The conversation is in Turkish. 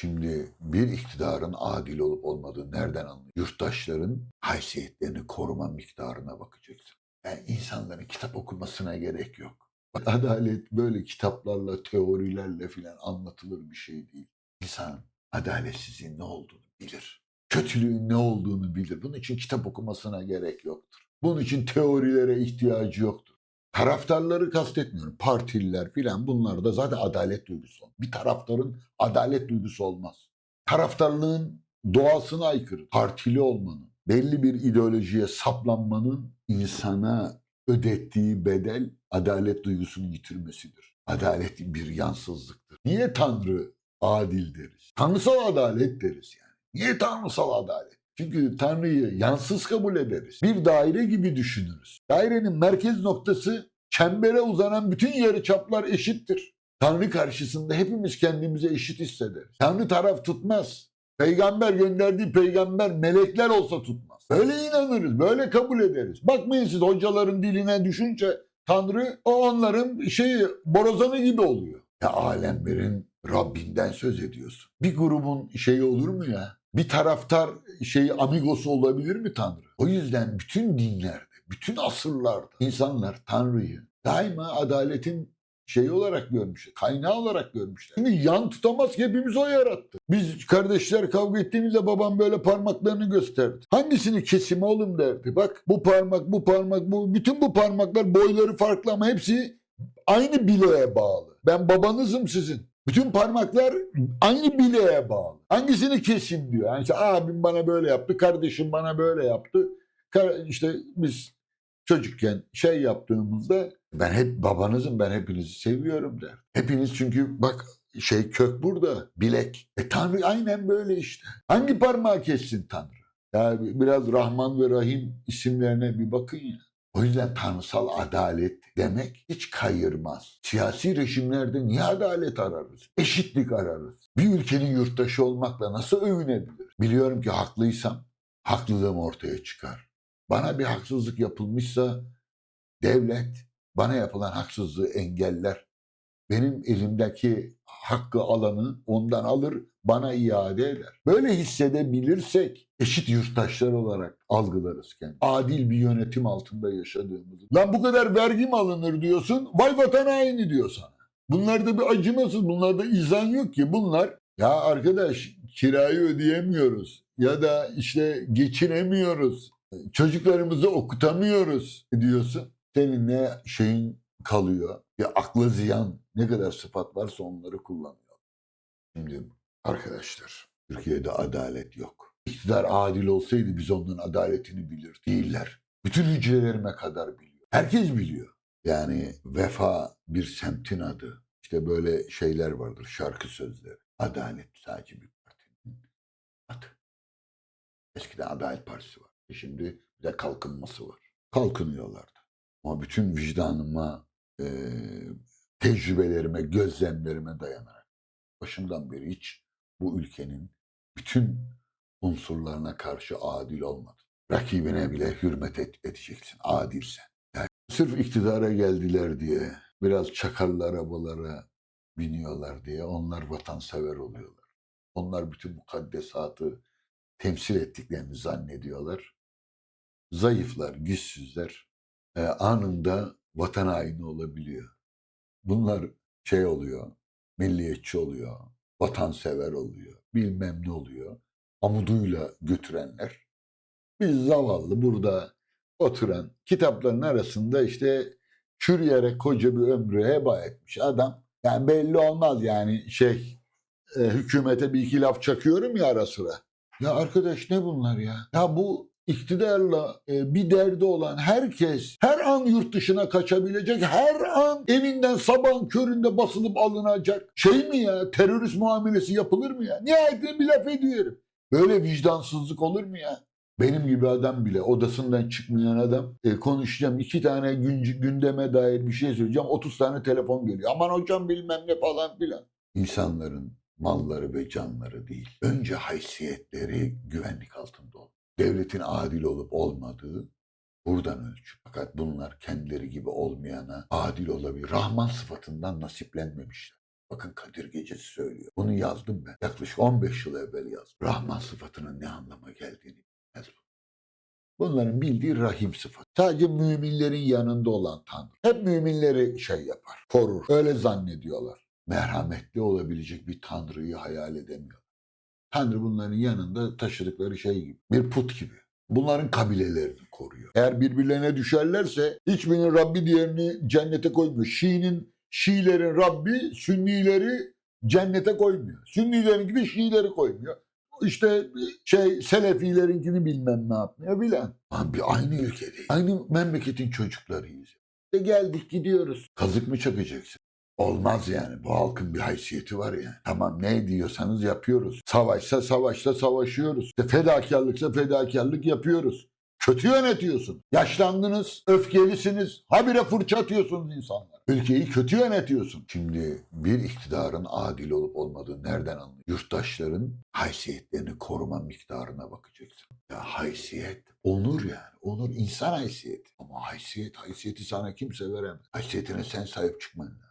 Şimdi bir iktidarın adil olup olmadığı nereden anlıyor? Yurttaşların haysiyetlerini koruma miktarına bakacaksın. Yani insanların kitap okumasına gerek yok. Adalet böyle kitaplarla, teorilerle filan anlatılır bir şey değil. İnsan adaletsizliğin ne olduğunu bilir. Kötülüğün ne olduğunu bilir. Bunun için kitap okumasına gerek yoktur. Bunun için teorilere ihtiyacı yoktur. Taraftarları kastetmiyorum. Partililer filan bunlar da zaten adalet duygusu. Bir taraftarın adalet duygusu olmaz. Taraftarlığın doğasına aykırı. Partili olmanın, belli bir ideolojiye saplanmanın insana ödettiği bedel adalet duygusunu yitirmesidir. Adalet bir yansızlıktır. Niye Tanrı adil deriz? Tanrısal adalet deriz yani. Niye tanrısal adalet? Çünkü Tanrı'yı yansız kabul ederiz. Bir daire gibi düşünürüz. Dairenin merkez noktası çembere uzanan bütün yarıçaplar eşittir. Tanrı karşısında hepimiz kendimizi eşit hissederiz. Tanrı taraf tutmaz. Peygamber gönderdiği peygamber melekler olsa tutmaz. Böyle inanırız, böyle kabul ederiz. Bakmayın siz hocaların diline düşünce Tanrı o onların şeyi borazanı gibi oluyor. Ya alemlerin Rabbinden söz ediyorsun. Bir grubun şeyi olur mu ya? Bir taraftar şeyi amigosu olabilir mi Tanrı? O yüzden bütün dinlerde, bütün asırlarda insanlar Tanrı'yı daima adaletin şeyi olarak görmüşler, kaynağı olarak görmüşler. Şimdi yan tutamaz ki hepimiz o yarattı. Biz kardeşler kavga ettiğimizde babam böyle parmaklarını gösterdi. Hangisini kesim oğlum derdi. Bak bu parmak, bu parmak, bu bütün bu parmaklar boyları farklı ama hepsi aynı bileğe bağlı. Ben babanızım sizin. Bütün parmaklar aynı bileğe bağlı. Hangisini kesim diyor. Yani işte abim bana böyle yaptı, kardeşim bana böyle yaptı. İşte biz çocukken şey yaptığımızda ben hep babanızım, ben hepinizi seviyorum der. Hepiniz çünkü bak şey kök burada, bilek. E Tanrı aynen böyle işte. Hangi parmağı kessin Tanrı? Ya biraz Rahman ve Rahim isimlerine bir bakın ya. O yüzden tanrısal adalet demek hiç kayırmaz. Siyasi rejimlerde niye adalet ararız? Eşitlik ararız. Bir ülkenin yurttaşı olmakla nasıl övünebilir? Biliyorum ki haklıysam haklılığım ortaya çıkar. Bana bir haksızlık yapılmışsa devlet bana yapılan haksızlığı engeller. Benim elimdeki hakkı alanı ondan alır, bana iade eder. Böyle hissedebilirsek eşit yurttaşlar olarak algılarız kendimizi. Adil bir yönetim altında yaşadığımızı. Lan bu kadar vergi mi alınır diyorsun, vay vatan haini diyor sana. Bunlarda bir acımasız, bunlarda izan yok ki. Bunlar ya arkadaş kirayı ödeyemiyoruz ya da işte geçinemiyoruz. Çocuklarımızı okutamıyoruz diyorsun. Senin ne şeyin kalıyor? Ya akla ziyan ne kadar sıfat varsa onları kullanıyor. Şimdi arkadaşlar Türkiye'de adalet yok. İktidar adil olsaydı biz onların adaletini bilir. Değiller. Bütün hücrelerime kadar biliyor. Herkes biliyor. Yani vefa bir semtin adı. İşte böyle şeyler vardır şarkı sözleri. Adalet sadece bir partinin adı. Eskiden Adalet Partisi var. Şimdi bir de kalkınması var. Kalkınıyorlardı. Ama bütün vicdanıma, eee, tecrübelerime, gözlemlerime dayanarak başından beri hiç bu ülkenin bütün unsurlarına karşı adil olmadı. Rakibine bile hürmet et, edeceksin adilsen. Yani sırf iktidara geldiler diye, biraz çakarlı arabalara biniyorlar diye onlar vatansever oluyorlar. Onlar bütün mukaddesatı temsil ettiklerini zannediyorlar. Zayıflar, güçsüzler e, anında vatan haini olabiliyor. Bunlar şey oluyor, milliyetçi oluyor, vatansever oluyor, bilmem ne oluyor. Amuduyla götürenler. Biz zavallı burada oturan kitapların arasında işte çürüyerek koca bir ömrü heba etmiş adam. Yani belli olmaz yani şey e, hükümete bir iki laf çakıyorum ya ara sıra. Ya arkadaş ne bunlar ya? Ya bu iktidarla e, bir derdi olan herkes her an yurt dışına kaçabilecek, her an evinden sabahın köründe basılıp alınacak. Şey mi ya terörist muamelesi yapılır mı ya? Nihayetinde bir laf ediyorum. Böyle vicdansızlık olur mu ya? Benim gibi adam bile odasından çıkmayan adam e, konuşacağım iki tane gün, gündeme dair bir şey söyleyeceğim 30 tane telefon geliyor. Aman hocam bilmem ne falan filan. İnsanların malları ve canları değil. Önce haysiyetleri güvenlik altında ol. Devletin adil olup olmadığı buradan ölçü. Fakat bunlar kendileri gibi olmayana adil olabilir. Rahman sıfatından nasiplenmemişler. Bakın Kadir Gecesi söylüyor. Bunu yazdım ben. Yaklaşık 15 yıl evvel yazdım. Rahman sıfatının ne anlama geldiğini bilmez bu. Bunların bildiği rahim sıfatı. Sadece müminlerin yanında olan Tanrı. Hep müminleri şey yapar, korur. Öyle zannediyorlar. Merhametli olabilecek bir Tanrı'yı hayal edemiyor. Tanrı bunların yanında taşıdıkları şey gibi. Bir put gibi. Bunların kabilelerini koruyor. Eğer birbirlerine düşerlerse hiçbirinin Rabbi diğerini cennete koymuyor. Şii'nin, Şiilerin Rabbi Sünnileri cennete koymuyor. Sünnilerin gibi Şiileri koymuyor. İşte şey Selefilerinkini bilmem ne yapmıyor bilen. Abi aynı ülkedeyiz. Aynı memleketin çocuklarıyız. İşte geldik gidiyoruz. Kazık mı çakacaksın? Olmaz yani. Bu halkın bir haysiyeti var yani. Tamam ne diyorsanız yapıyoruz. Savaşsa savaşta savaşıyoruz. İşte fedakarlıksa fedakarlık yapıyoruz. Kötü yönetiyorsun. Yaşlandınız, öfkelisiniz. Habire fırça atıyorsunuz insanlara. Ülkeyi kötü yönetiyorsun. Şimdi bir iktidarın adil olup olmadığı nereden anlıyor? Yurttaşların haysiyetlerini koruma miktarına bakacaksın. Ya haysiyet, onur yani. Onur insan haysiyeti. Ama haysiyet, haysiyeti sana kimse veremez. Haysiyetine sen sahip çıkman lazım.